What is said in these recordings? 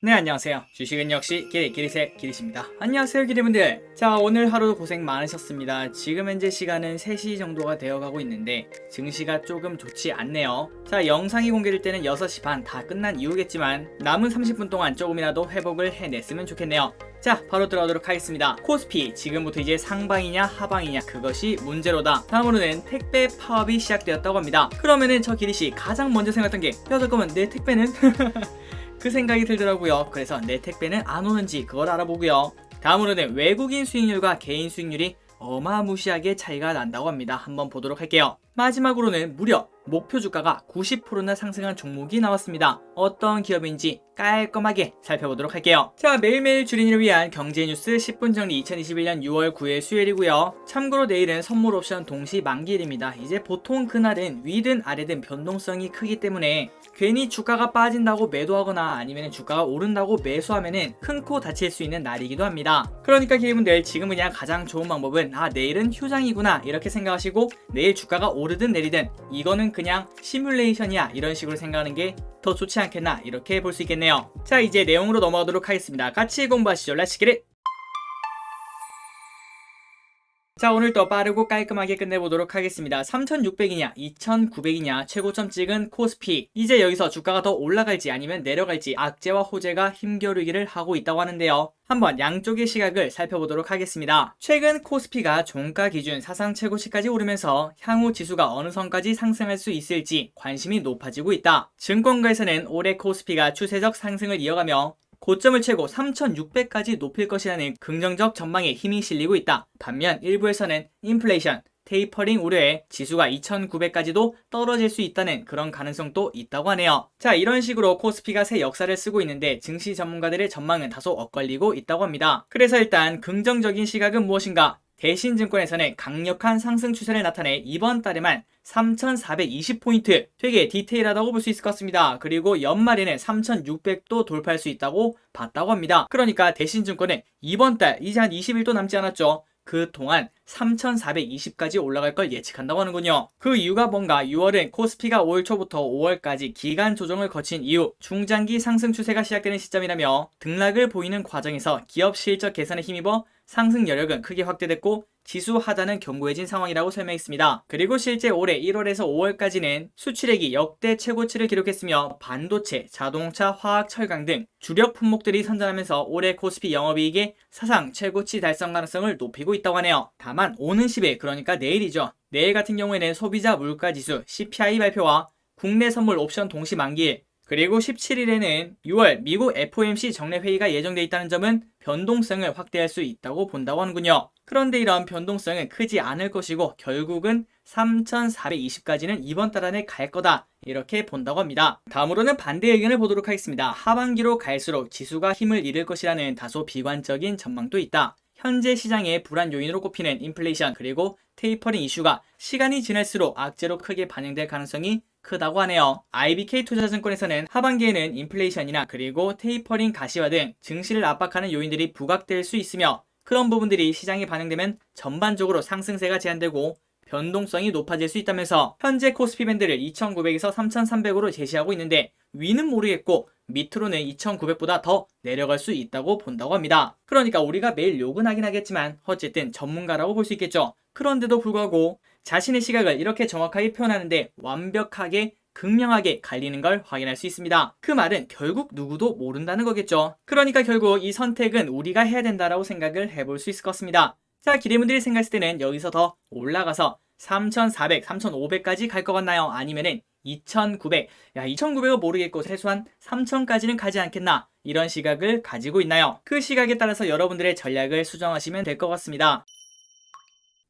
네 안녕하세요. 주식은 역시 기리 기리세 기리십니다. 안녕하세요 기리분들. 자 오늘 하루 고생 많으셨습니다. 지금 현재 시간은 3시 정도가 되어가고 있는데 증시가 조금 좋지 않네요. 자 영상이 공개될 때는 6시 반 다 끝난 이후겠지만 남은 30분 동안 조금이라도 회복을 해냈으면 좋겠네요. 자 바로 들어가도록 하겠습니다. 코스피 지금부터 이제 상방이냐 하방이냐 그것이 문제로다. 다음으로는 택배 파업이 시작되었다고 합니다. 그러면은 저 기리씨 가장 먼저 생각했던 게 야 잠깐만 내 택배는 그 생각이 들더라고요. 그래서 내 택배는 안 오는지 그걸 알아보고요. 다음으로는 외국인 수익률과 개인 수익률이 어마무시하게 차이가 난다고 합니다. 한번 보도록 할게요. 마지막으로는 무려 목표 주가가 90%나 상승한 종목이 나왔습니다. 어떤 기업인지 깔끔하게 살펴보도록 할게요. 자, 매일매일 주린이를 위한 경제 뉴스 10분 정리 2021년 6월 9일 수요일이고요. 참고로 내일은 선물 옵션 동시 만기일입니다. 이제 보통 그날은 위든 아래든 변동성이 크기 때문에 괜히 주가가 빠진다고 매도하거나 아니면 주가가 오른다고 매수하면은 큰 코 다칠 수 있는 날이기도 합니다. 그러니까 기분들 지금 그냥 가장 좋은 방법은 아 내일은 휴장이구나 이렇게 생각하시고 내일 주가가 오르든 내리든 이거는 그냥 시뮬레이션이야 이런 식으로 생각하는 게 더 좋지 않겠나 이렇게 볼 수 있겠네요. 자 이제 내용으로 넘어가도록 하겠습니다. 같이 공부하시죠. 렛츠 기릿! 자 오늘 또 빠르고 깔끔하게 끝내보도록 하겠습니다. 3600이냐 2900이냐 최고점 찍은 코스피 이제 여기서 주가가 더 올라갈지 아니면 내려갈지 악재와 호재가 힘겨루기를 하고 있다고 하는데요. 한번 양쪽의 시각을 살펴보도록 하겠습니다. 최근 코스피가 종가 기준 사상 최고치까지 오르면서 향후 지수가 어느 선까지 상승할 수 있을지 관심이 높아지고 있다. 증권가에서는 올해 코스피가 추세적 상승을 이어가며 고점을 채고 3,600까지 높일 것이라는 긍정적 전망에 힘이 실리고 있다. 반면 일부에서는 인플레이션, 테이퍼링 우려에 지수가 2,900까지도 떨어질 수 있다는 그런 가능성도 있다고 하네요. 자, 이런 식으로 코스피가 새 역사를 쓰고 있는데 증시 전문가들의 전망은 다소 엇갈리고 있다고 합니다. 그래서 일단 긍정적인 시각은 무엇인가? 대신증권에서는 강력한 상승 추세를 나타내 이번 달에만 3,420포인트 되게 디테일하다고 볼 수 있을 것 같습니다. 그리고 연말에는 3,600도 돌파할 수 있다고 봤다고 합니다. 그러니까 대신증권은 이번 달 이제 한 20일도 남지 않았죠. 그 동안 3,420까지 올라갈 걸 예측한다고 하는군요. 그 이유가 뭔가 6월은 코스피가 5월 초부터 5월까지 기간 조정을 거친 이후 중장기 상승 추세가 시작되는 시점이라며 등락을 보이는 과정에서 기업 실적 개선에 힘입어 상승 여력은 크게 확대됐고 지수 하단은 견고해진 상황이라고 설명했습니다. 그리고 실제 올해 1월에서 5월까지는 수출액이 역대 최고치를 기록했으며 반도체, 자동차, 화학, 철강 등 주력 품목들이 선전하면서 올해 코스피 영업이익의 사상 최고치 달성 가능성을 높이고 있다고 하네요. 다만 오는 10일 그러니까 내일이죠. 내일 같은 경우에는 소비자 물가 지수 CPI 발표와 국내 선물 옵션 동시 만기일 그리고 17일에는 6월 미국 FOMC 정례 회의가 예정돼 있다는 점은 변동성을 확대할 수 있다고 본다고 하는군요. 그런데 이런 변동성은 크지 않을 것이고 결국은 3,420까지는 이번 달 안에 갈 거다. 이렇게 본다고 합니다. 다음으로는 반대 의견을 보도록 하겠습니다. 하반기로 갈수록 지수가 힘을 잃을 것이라는 다소 비관적인 전망도 있다. 현재 시장의 불안 요인으로 꼽히는 인플레이션 그리고 테이퍼링 이슈가 시간이 지날수록 악재로 크게 반영될 가능성이 크다고 하네요. IBK 투자증권에서는 하반기에는 인플레이션이나 그리고 테이퍼링 가시화 등 증시를 압박하는 요인들이 부각될 수 있으며 그런 부분들이 시장에 반영되면 전반적으로 상승세가 제한되고 변동성이 높아질 수 있다면서 현재 코스피 밴드를 2,900에서 3,300으로 제시하고 있는데 위는 모르겠고 밑으로는 2,900보다 더 내려갈 수 있다고 본다고 합니다. 그러니까 우리가 매일 욕은 하긴 하겠지만 어쨌든 전문가라고 볼 수 있겠죠. 그런데도 불구하고 자신의 시각을 이렇게 정확하게 표현하는데 완벽하게 극명하게 갈리는 걸 확인할 수 있습니다. 그 말은 결국 누구도 모른다는 거겠죠. 그러니까 결국 이 선택은 우리가 해야 된다라고 생각을 해볼 수 있을 것 같습니다. 자, 기대분들이 생각했을 때는 여기서 더 올라가서 3,400, 3,500까지 갈 것 같나요? 아니면은 2,900, 야, 2,900은 모르겠고 최소한 3,000까지는 가지 않겠나? 이런 시각을 가지고 있나요? 그 시각에 따라서 여러분들의 전략을 수정하시면 될 것 같습니다.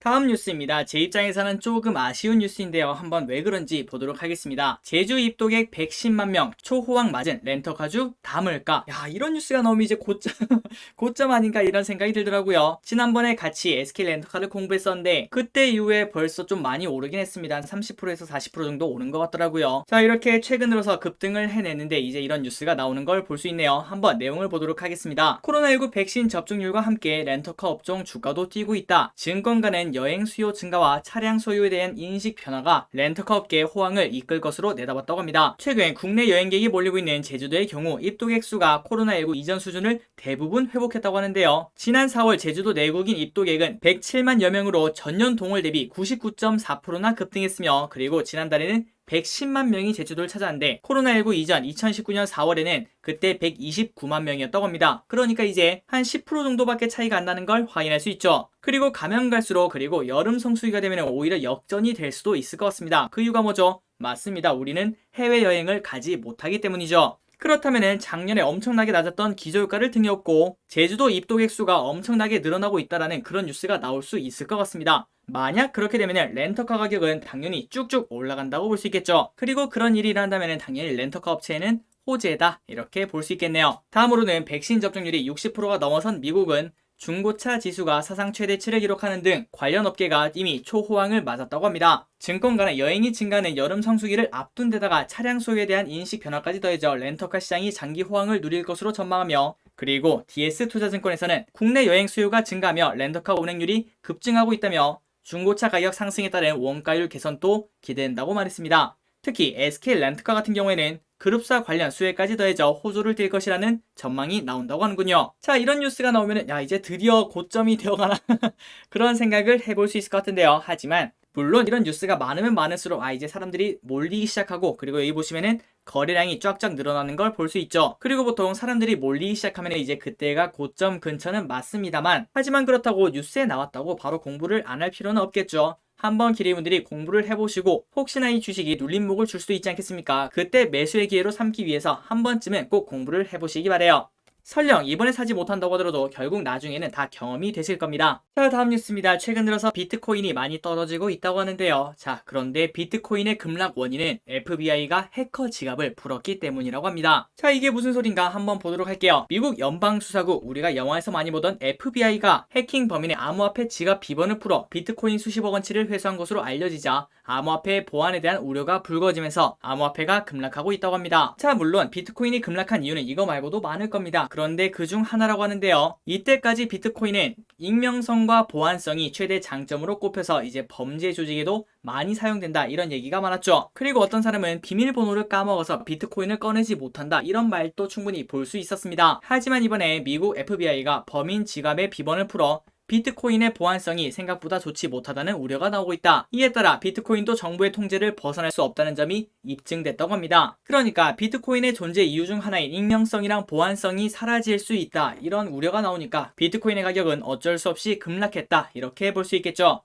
다음 뉴스입니다. 제 입장에서는 조금 아쉬운 뉴스인데요. 한번 왜 그런지 보도록 하겠습니다. 제주 입도객 110만 명 초호황 맞은 렌터카주 다물까? 야 이런 뉴스가 나오면 이제 고점 고점 아닌가 이런 생각이 들더라고요. 지난번에 같이 SK 렌터카를 공부했었는데 그때 이후에 벌써 좀 많이 오르긴 했습니다. 한 30%에서 40% 정도 오른 것 같더라고요. 자 이렇게 최근 들어서 급등을 해냈는데 이제 이런 뉴스가 나오는 걸 볼 수 있네요. 한번 내용을 보도록 하겠습니다. 코로나19 백신 접종률과 함께 렌터카 업종 주가도 뛰고 있다. 증권가는 대한 여행 수요 증가와 차량 소유에 대한 인식 변화가 렌터카 업계의 호황을 이끌 것으로 내다봤다고 합니다. 최근 국내 여행객이 몰리고 있는 제주도의 경우 입도객 수가 코로나19 이전 수준을 대부분 회복했다고 하는데요. 지난 4월 제주도 내국인 입도객은 107만여 명으로 전년 동월 대비 99.4%나 급등했으며 그리고 지난달에는 110만 명이 제주도를 찾아왔는데 코로나19 이전 2019년 4월에는 그때 129만 명이었다고 합니다. 그러니까 이제 한 10% 정도밖에 차이가 안 나는 걸 확인할 수 있죠. 그리고 가면 갈수록 그리고 여름 성수기가 되면 오히려 역전이 될 수도 있을 것 같습니다. 그 이유가 뭐죠? 맞습니다. 우리는 해외여행을 가지 못하기 때문이죠. 그렇다면 작년에 엄청나게 낮았던 기저효과를 등에 업고 제주도 입도객 수가 엄청나게 늘어나고 있다라는 그런 뉴스가 나올 수 있을 것 같습니다. 만약 그렇게 되면 렌터카 가격은 당연히 쭉쭉 올라간다고 볼 수 있겠죠. 그리고 그런 일이 일어난다면 당연히 렌터카 업체에는 호재다 이렇게 볼 수 있겠네요. 다음으로는 백신 접종률이 60%가 넘어선 미국은 중고차 지수가 사상 최대치를 기록하는 등 관련 업계가 이미 초호황을 맞았다고 합니다. 증권가는 여행이 증가하는 여름 성수기를 앞둔 데다가 차량 소유에 대한 인식 변화까지 더해져 렌터카 시장이 장기 호황을 누릴 것으로 전망하며 그리고 DS투자증권에서는 국내 여행 수요가 증가하며 렌터카 운행률이 급증하고 있다며 중고차 가격 상승에 따른 원가율 개선도 기대된다고 말했습니다. 특히 SK 렌트카 같은 경우에는 그룹사 관련 수혜까지 더해져 호조를 띨 것이라는 전망이 나온다고 하는군요. 자, 이런 뉴스가 나오면 야, 이제 드디어 고점이 되어가나 그런 생각을 해볼 수 있을 것 같은데요. 하지만 물론 이런 뉴스가 많으면 많을수록 아 이제 사람들이 몰리기 시작하고 그리고 여기 보시면은 거래량이 쫙쫙 늘어나는 걸 볼 수 있죠. 그리고 보통 사람들이 몰리기 시작하면 이제 그때가 고점 근처는 맞습니다만 하지만 그렇다고 뉴스에 나왔다고 바로 공부를 안 할 필요는 없겠죠. 한번 기대분들이 공부를 해보시고 혹시나 이 주식이 눌림목을 줄 수도 있지 않겠습니까? 그때 매수의 기회로 삼기 위해서 한 번쯤은 꼭 공부를 해보시기 바래요. 설령 이번에 사지 못한다고 하더라도 결국 나중에는 다 경험이 되실 겁니다. 자 다음 뉴스입니다. 최근 들어서 비트코인이 많이 떨어지고 있다고 하는데요. 자 그런데 비트코인의 급락 원인은 FBI가 해커 지갑을 풀었기 때문이라고 합니다. 자 이게 무슨 소린가 한번 보도록 할게요. 미국 연방수사국 우리가 영화에서 많이 보던 FBI가 해킹 범인의 암호화폐 지갑 비번을 풀어 비트코인 수십억 원치를 회수한 것으로 알려지자 암호화폐 보안에 대한 우려가 불거지면서 암호화폐가 급락하고 있다고 합니다. 자 물론 비트코인이 급락한 이유는 이거 말고도 많을 겁니다. 그런데 그 중 하나라고 하는데요. 이때까지 비트코인은 익명성과 보안성이 최대 장점으로 꼽혀서 이제 범죄 조직에도 많이 사용된다 이런 얘기가 많았죠. 그리고 어떤 사람은 비밀번호를 까먹어서 비트코인을 꺼내지 못한다 이런 말도 충분히 볼 수 있었습니다. 하지만 이번에 미국 FBI가 범인 지갑의 비번을 풀어 비트코인의 보안성이 생각보다 좋지 못하다는 우려가 나오고 있다. 이에 따라 비트코인도 정부의 통제를 벗어날 수 없다는 점이 입증됐다고 합니다. 그러니까 비트코인의 존재 이유 중 하나인 익명성이랑 보안성이 사라질 수 있다. 이런 우려가 나오니까 비트코인의 가격은 어쩔 수 없이 급락했다. 이렇게 볼 수 있겠죠.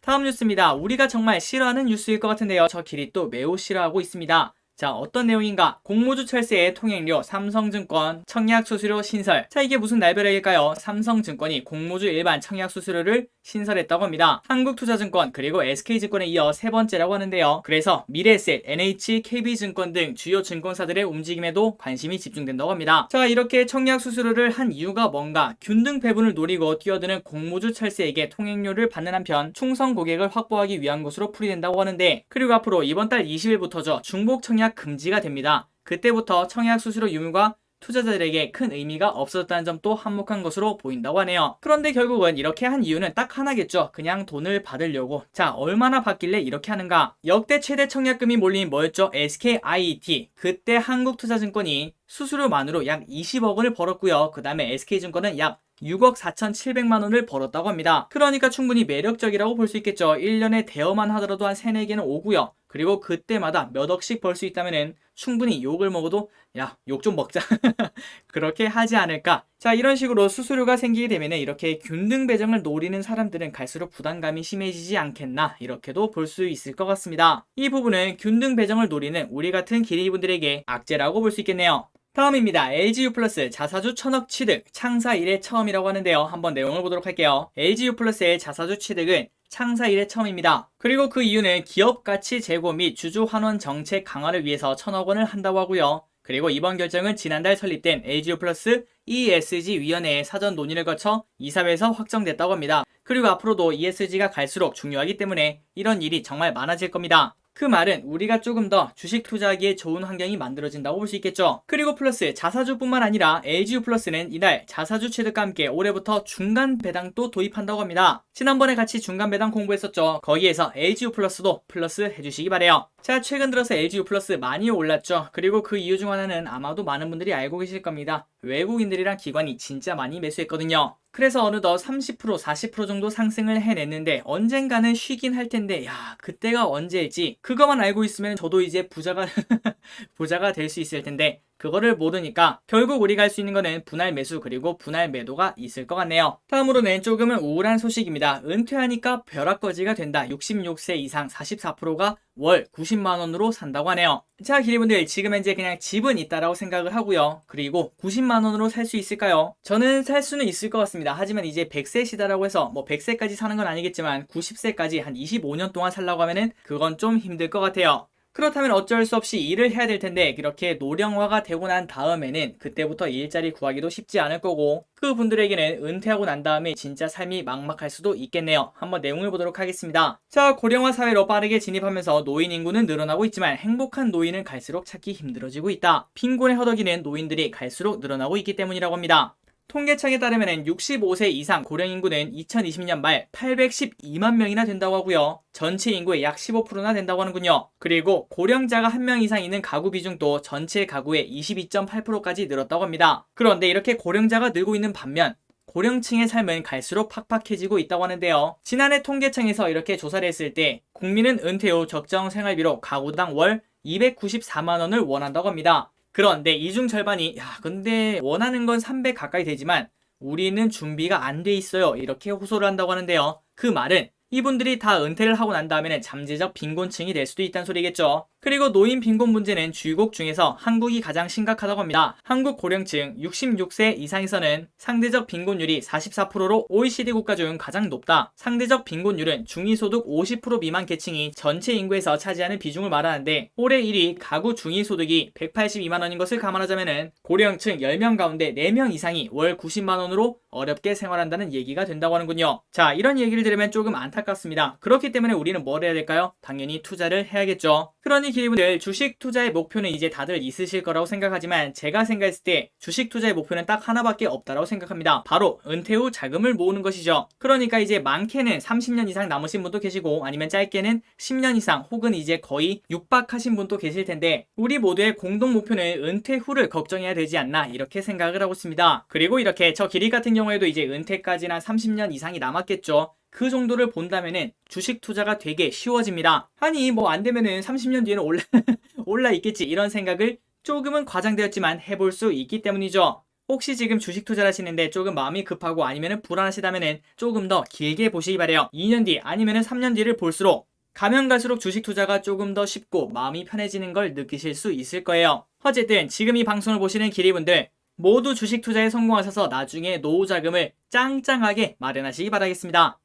다음 뉴스입니다. 우리가 정말 싫어하는 뉴스일 것 같은데요. 저 길이 또 매우 싫어하고 있습니다. 자, 어떤 내용인가? 공모주 철새의 통행료, 삼성증권, 청약수수료 신설. 자, 이게 무슨 날벼락일까요? 삼성증권이 공모주 일반 청약수수료를 신설했다고 합니다. 한국투자증권, 그리고 SK증권에 이어 세 번째라고 하는데요. 그래서 미래에셋, NH, KB증권 등 주요 증권사들의 움직임에도 관심이 집중된다고 합니다. 자, 이렇게 청약수수료를 한 이유가 뭔가? 균등 배분을 노리고 뛰어드는 공모주 철새에게 통행료를 받는 한편 충성 고객을 확보하기 위한 것으로 풀이된다고 하는데 그리고 앞으로 이번 달 20일부터죠. 중복 청약 금지가 됩니다. 그때부터 청약 수수료 유무가 투자자들에게 큰 의미가 없었다는 점도 한몫한 것으로 보인다고 하네요. 그런데 결국은 이렇게 한 이유는 딱 하나겠죠. 그냥 돈을 받으려고. 자, 얼마나 받길래 이렇게 하는가? 역대 최대 청약금이 몰린 뭐였죠? SKIT. 그때 한국투자증권이 수수료만으로 약 20억 원을 벌었고요. 그 다음에 SK증권은 약 6억 4,700만 원을 벌었다고 합니다. 그러니까 충분히 매력적이라고 볼 수 있겠죠. 1년에 대여만 하더라도 한 3, 4개는 오고요. 그리고 그때마다 몇 억씩 벌 수 있다면은 충분히 욕을 먹어도 야, 욕 좀 먹자. 그렇게 하지 않을까? 자, 이런 식으로 수수료가 생기게 되면은 이렇게 균등 배정을 노리는 사람들은 갈수록 부담감이 심해지지 않겠나? 이렇게도 볼 수 있을 것 같습니다. 이 부분은 균등 배정을 노리는 우리 같은 기리분들에게 악재라고 볼 수 있겠네요. 다음입니다. LGU 플러스 자사주 천억 취득 창사 이래 처음이라고 하는데요. 한번 내용을 보도록 할게요. LGU 플러스의 자사주 취득은 창사 이래 처음입니다. 그리고 그 이유는 기업 가치 제고 및 주주 환원 정책 강화를 위해서 천억 원을 한다고 하고요. 그리고 이번 결정은 지난달 설립된 LGU 플러스 ESG 위원회의 사전 논의를 거쳐 이사회에서 확정됐다고 합니다. 그리고 앞으로도 ESG가 갈수록 중요하기 때문에 이런 일이 정말 많아질 겁니다. 그 말은 우리가 조금 더 주식 투자하기에 좋은 환경이 만들어진다고 볼 수 있겠죠. 그리고 플러스 자사주뿐만 아니라 LGU 플러스는 이날 자사주 취득과 함께 올해부터 중간 배당도 도입한다고 합니다. 지난번에 같이 중간 배당 공부했었죠. 거기에서 LGU 플러스도 플러스 해주시기 바래요. 자, 최근 들어서 LGU 플러스 많이 올랐죠. 그리고 그 이유 중 하나는 아마도 많은 분들이 알고 계실 겁니다. 외국인들이랑 기관이 진짜 많이 매수했거든요. 그래서 어느덧 30% 40% 정도 상승을 해냈는데 언젠가는 쉬긴 할 텐데 야 그때가 언제일지 그거만 알고 있으면 저도 이제 부자가 부자가 될 수 있을 텐데 그거를 모르니까 결국 우리가 할 수 있는 거는 분할 매수 그리고 분할 매도가 있을 것 같네요. 다음으로는 조금은 우울한 소식입니다. 은퇴하니까 벼락거지가 된다. 66세 이상 44%가 월 90만 원으로 산다고 하네요. 자, 기리분들 지금 현재 그냥 집은 있다라고 생각을 하고요. 그리고 90만 원으로 살 수 있을까요? 저는 살 수는 있을 것 같습니다. 하지만 이제 100세 시다라고 해서 뭐 100세까지 사는 건 아니겠지만 90세까지 한 25년 동안 살라고 하면은 그건 좀 힘들 것 같아요. 그렇다면 어쩔 수 없이 일을 해야 될 텐데 이렇게 노령화가 되고 난 다음에는 그때부터 일자리 구하기도 쉽지 않을 거고 그 분들에게는 은퇴하고 난 다음에 진짜 삶이 막막할 수도 있겠네요. 한번 내용을 보도록 하겠습니다. 자, 고령화 사회로 빠르게 진입하면서 노인 인구는 늘어나고 있지만 행복한 노인은 갈수록 찾기 힘들어지고 있다. 빈곤의 허덕이는 노인들이 갈수록 늘어나고 있기 때문이라고 합니다. 통계청에 따르면 65세 이상 고령 인구는 2020년 말 812만 명이나 된다고 하고요. 전체 인구의 약 15%나 된다고 하는군요. 그리고 고령자가 한명 이상 있는 가구 비중도 전체 가구의 22.8%까지 늘었다고 합니다. 그런데 이렇게 고령자가 늘고 있는 반면 고령층의 삶은 갈수록 팍팍해지고 있다고 하는데요. 지난해 통계청에서 이렇게 조사를 했을 때 국민은 은퇴 후 적정 생활비로 가구당 월 294만 원을 원한다고 합니다. 그런데 이중 절반이 야 근데 원하는 건 300 가까이 되지만 우리는 준비가 안 돼 있어요 이렇게 호소를 한다고 하는데요 그 말은 이분들이 다 은퇴를 하고 난 다음에는 잠재적 빈곤층이 될 수도 있다는 소리겠죠. 그리고 노인 빈곤 문제는 주요국 중에서 한국이 가장 심각하다고 합니다. 한국 고령층 66세 이상에서는 상대적 빈곤율이 44%로 OECD 국가 중 가장 높다. 상대적 빈곤율은 중위소득 50% 미만 계층이 전체 인구에서 차지하는 비중을 말하는데 올해 1위 가구 중위소득이 182만 원인 것을 감안하자면 고령층 10명 가운데 4명 이상이 월 90만 원으로 어렵게 생활한다는 얘기가 된다고 하는군요. 자, 이런 얘기를 들으면 조금 안타깝습니다. 그렇기 때문에 우리는 뭘 해야 될까요? 당연히 투자를 해야겠죠. 그러니 기분들 주식 투자의 목표는 이제 다들 있으실 거라고 생각하지만 제가 생각했을 때 주식 투자의 목표는 딱 하나밖에 없다라고 생각합니다. 바로 은퇴 후 자금을 모으는 것이죠. 그러니까 이제 많게는 30년 이상 남으신 분도 계시고 아니면 짧게는 10년 이상 혹은 이제 거의 육박하신 분도 계실 텐데 우리 모두의 공동 목표는 은퇴 후를 걱정해야 되지 않나 이렇게 생각을 하고 있습니다. 그리고 이렇게 저 길이 같은 경우에도 이제 은퇴까지나 30년 이상이 남았겠죠. 그 정도를 본다면은 주식 투자가 되게 쉬워집니다. 아니 뭐 안 되면은 30년 뒤에는 올라 올라 있겠지 이런 생각을 조금은 과장되었지만 해볼 수 있기 때문이죠. 혹시 지금 주식 투자를 하시는데 조금 마음이 급하고 아니면은 불안하시다면은 조금 더 길게 보시기 바래요. 2년 뒤 아니면은 3년 뒤를 볼수록 가면 갈수록 주식 투자가 조금 더 쉽고 마음이 편해지는 걸 느끼실 수 있을 거예요. 어쨌든 지금 이 방송을 보시는 기리분들 모두 주식 투자에 성공하셔서 나중에 노후 자금을 짱짱하게 마련하시기 바라겠습니다.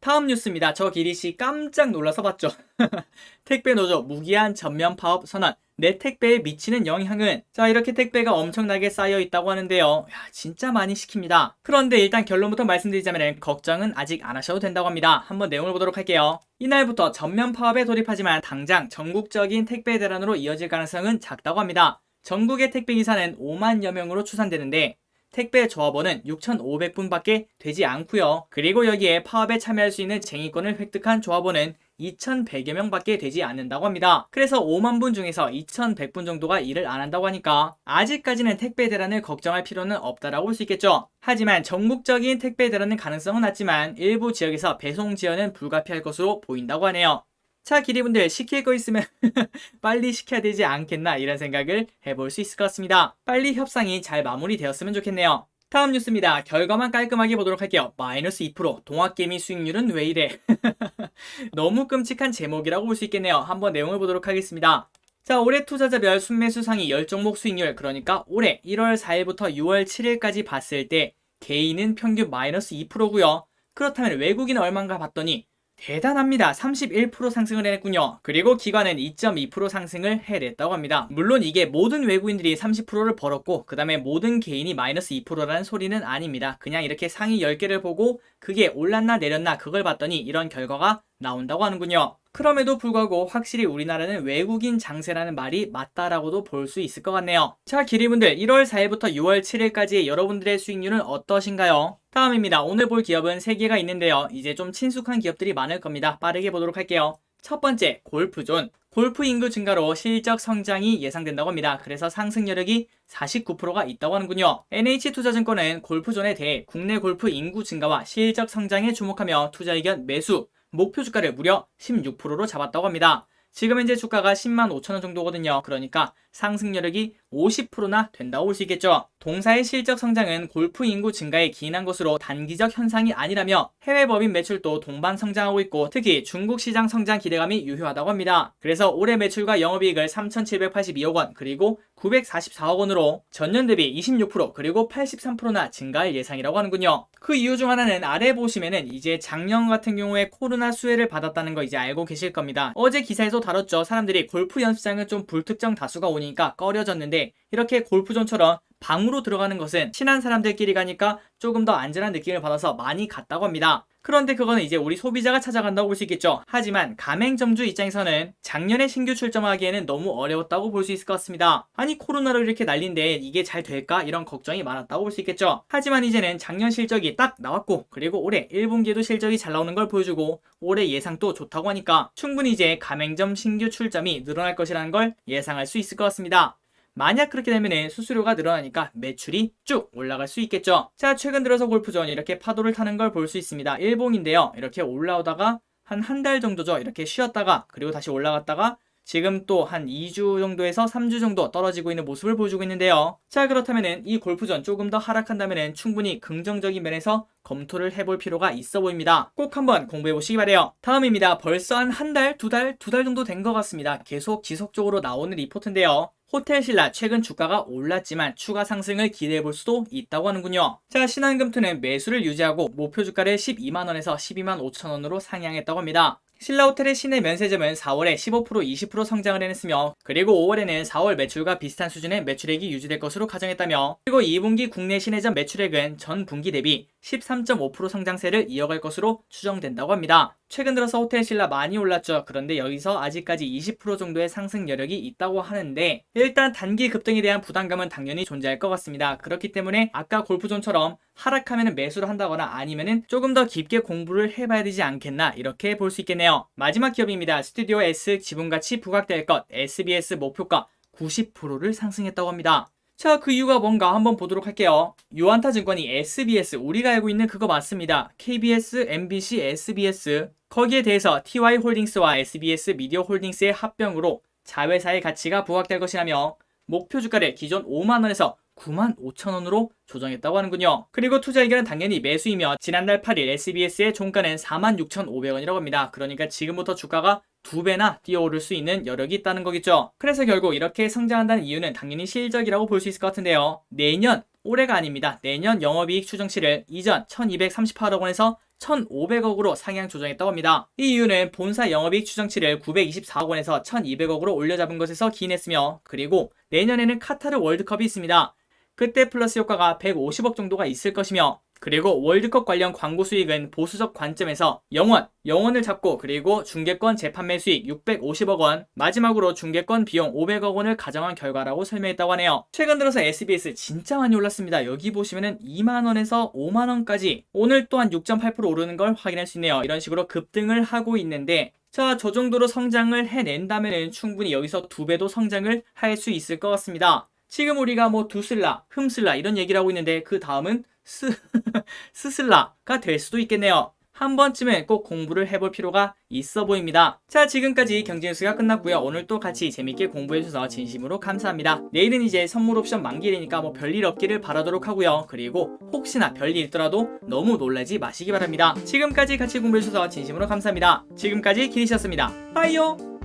다음 뉴스입니다. 저 기리 씨 깜짝 놀라서 봤죠. 택배 노조 무기한 전면 파업 선언. 내 택배에 미치는 영향은 자 이렇게 택배가 엄청나게 쌓여 있다고 하는데요. 야, 진짜 많이 시킵니다. 그런데 일단 결론부터 말씀드리자면 걱정은 아직 안 하셔도 된다고 합니다. 한번 내용을 보도록 할게요. 이날부터 전면 파업에 돌입하지만 당장 전국적인 택배 대란으로 이어질 가능성은 작다고 합니다. 전국의 택배 기사는 5만여 명으로 추산되는데 택배 조합원은 6,500분밖에 되지 않고요. 그리고 여기에 파업에 참여할 수 있는 쟁의권을 획득한 조합원은 2,100여 명밖에 되지 않는다고 합니다. 그래서 5만 분 중에서 2,100분 정도가 일을 안 한다고 하니까 아직까지는 택배 대란을 걱정할 필요는 없다라고 볼 수 있겠죠. 하지만 전국적인 택배 대란은 가능성은 낮지만 일부 지역에서 배송 지연은 불가피할 것으로 보인다고 하네요. 자, 기리분들 거 있으면 빨리 시켜야 되지 않겠나 이런 생각을 해볼 수 있을 것 같습니다. 빨리 협상이 잘 마무리되었으면 좋겠네요. 다음 뉴스입니다. 결과만 깔끔하게 보도록 할게요. 마이너스 2% 동학개미 수익률은 왜 이래? 너무 끔찍한 제목이라고 볼 수 있겠네요. 한번 내용을 보도록 하겠습니다. 자, 올해 투자자별 순매수 상위 10종목 수익률 그러니까 올해 1월 4일부터 6월 7일까지 봤을 때 개인은 평균 마이너스 2%고요. 그렇다면 외국인은 얼마인가 봤더니 대단합니다. 31% 상승을 해냈군요. 그리고 기관은 2.2% 상승을 해냈다고 합니다. 물론 이게 모든 외국인들이 30%를 벌었고 그 다음에 모든 개인이 마이너스 2%라는 소리는 아닙니다. 그냥 이렇게 상위 10개를 보고 그게 올랐나 내렸나 그걸 봤더니 이런 결과가 나온다고 하는군요. 그럼에도 불구하고 확실히 우리나라는 외국인 장세라는 말이 맞다라고도 볼 수 있을 것 같네요. 자, 기리분들 1월 4일부터 6월 7일까지 여러분들의 수익률은 어떠신가요? 다음입니다. 오늘 볼 기업은 3개가 있는데요. 이제 좀 친숙한 기업들이 많을 겁니다. 빠르게 보도록 할게요. 첫 번째, 골프존. 골프 인구 증가로 실적 성장이 예상된다고 합니다. 그래서 상승 여력이 49%가 있다고 하는군요. NH투자증권은 골프존에 대해 국내 골프 인구 증가와 실적 성장에 주목하며 투자 의견 매수, 목표 주가를 무려 16%로 잡았다고 합니다. 지금 현재 주가가 10만 5천원 정도거든요. 그러니까 상승 여력이 50%나 된다고 볼 수 있겠죠. 동사의 실적 성장은 골프 인구 증가에 기인한 것으로 단기적 현상이 아니라며 해외 법인 매출도 동반 성장하고 있고 특히 중국 시장 성장 기대감이 유효하다고 합니다. 그래서 올해 매출과 영업이익을 3,782억 원 그리고 944억 원으로 전년 대비 26% 그리고 83%나 증가할 예상이라고 하는군요. 그 이유 중 하나는 아래 보시면은 이제 작년 같은 경우에 코로나 수혜를 받았다는 거 이제 알고 계실 겁니다. 어제 기사에서 다뤘죠. 사람들이 골프 연습장은 좀 불특정 다수가 오 니까 꺼려졌는데 이렇게 골프존처럼 방으로 들어가는 것은 친한 사람들끼리 가니까 조금 더 안전한 느낌을 받아서 많이 갔다고 합니다. 그런데 그거는 이제 우리 소비자가 찾아간다고 볼 수 있겠죠. 하지만 가맹점주 입장에서는 작년에 신규 출점하기에는 너무 어려웠다고 볼 수 있을 것 같습니다. 아니 코로나로 이렇게 난린데 이게 잘 될까? 이런 걱정이 많았다고 볼 수 있겠죠. 하지만 이제는 작년 실적이 딱 나왔고 그리고 올해 1분기에도 실적이 잘 나오는 걸 보여주고 올해 예상도 좋다고 하니까 충분히 이제 가맹점 신규 출점이 늘어날 것이라는 걸 예상할 수 있을 것 같습니다. 만약 그렇게 되면 수수료가 늘어나니까 매출이 쭉 올라갈 수 있겠죠. 자, 최근 들어서 골프존 이렇게 파도를 타는 걸 볼 수 있습니다. 일봉인데요. 이렇게 올라오다가 한 한 달 정도죠. 이렇게 쉬었다가 그리고 다시 올라갔다가 지금 또 한 2주 정도에서 3주 정도 떨어지고 있는 모습을 보여주고 있는데요. 자, 그렇다면은 이 골프전 조금 더 하락한다면은 충분히 긍정적인 면에서 검토를 해볼 필요가 있어 보입니다. 꼭 한번 공부해 보시기 바래요. 다음입니다. 벌써 한 한 달, 두 달, 두 달 정도 된 것 같습니다. 계속 지속적으로 나오는 리포트인데요. 호텔 신라 최근 주가가 올랐지만 추가 상승을 기대해 볼 수도 있다고 하는군요. 자, 신한금투는 매수를 유지하고 목표 주가를 12만원에서 12만 5천원으로 상향했다고 합니다. 신라호텔의 시내 면세점은 4월에 15% 20% 성장을 해냈으며 그리고 5월에는 4월 매출과 비슷한 수준의 매출액이 유지될 것으로 가정했다며 그리고 2분기 국내 시내점 매출액은 전 분기 대비 13.5% 성장세를 이어갈 것으로 추정된다고 합니다. 최근 들어서 호텔 신라 많이 올랐죠. 그런데 여기서 아직까지 20% 정도의 상승 여력이 있다고 하는데 일단 단기 급등에 대한 부담감은 당연히 존재할 것 같습니다. 그렇기 때문에 아까 골프존처럼 하락하면 매수를 한다거나 아니면은 조금 더 깊게 공부를 해봐야 되지 않겠나 이렇게 볼 수 있겠네요. 마지막 기업입니다. 스튜디오 S 지분가치 부각될 것 SBS 목표가 90%를 상승했다고 합니다. 자, 그 이유가 뭔가 한번 보도록 할게요. 유한타 증권이 SBS, 우리가 알고 있는 그거 맞습니다. KBS, MBC, SBS. 거기에 대해서 TY 홀딩스와 SBS 미디어 홀딩스의 합병으로 자회사의 가치가 부각될 것이라며 목표 주가를 기존 5만원에서 9만 5천원으로 조정했다고 하는군요. 그리고 투자 의견은 당연히 매수이며 지난달 8일 SBS의 종가는 4만 6,500원이라고 합니다. 그러니까 지금부터 주가가 두 배나 뛰어오를 수 있는 여력이 있다는 거겠죠. 그래서 결국 이렇게 성장한다는 이유는 당연히 실적이라고 볼 수 있을 것 같은데요. 내년 올해가 아닙니다. 내년 영업이익 추정치를 이전 1238억 원에서 1,500억으로 상향 조정했다고 합니다. 이 이유는 본사 영업이익 추정치를 924억 원에서 1,200억으로 올려잡은 것에서 기인했으며 그리고 내년에는 카타르 월드컵이 있습니다. 그때 플러스 효과가 150억 정도가 있을 것이며 그리고 월드컵 관련 광고 수익은 보수적 관점에서 영원, 영원을 잡고 그리고 중계권 재판매 수익 650억 원, 마지막으로 중계권 비용 500억 원을 가정한 결과라고 설명했다고 하네요. 최근 들어서 SBS 진짜 많이 올랐습니다. 여기 보시면은 2만 원에서 5만 원까지 오늘 또한 6.8% 오르는 걸 확인할 수 있네요. 이런 식으로 급등을 하고 있는데 자, 저 정도로 성장을 해낸다면 충분히 여기서 두 배도 성장을 할 수 있을 것 같습니다. 지금 우리가 뭐 두슬라, 흠슬라 이런 얘기를 하고 있는데 그 다음은 스, 스슬라가 될 수도 있겠네요. 한 번쯤은 꼭 공부를 해볼 필요가 있어 보입니다. 자, 지금까지 경제 뉴스가 끝났고요. 오늘 또 같이 재밌게 공부해주셔서 진심으로 감사합니다. 내일은 이제 선물 옵션 만기되니까 뭐 별일 없기를 바라도록 하고요. 그리고 혹시나 별일 있더라도 너무 놀라지 마시기 바랍니다. 지금까지 같이 공부해주셔서 진심으로 감사합니다. 지금까지 기리셨습니다. 빠이요!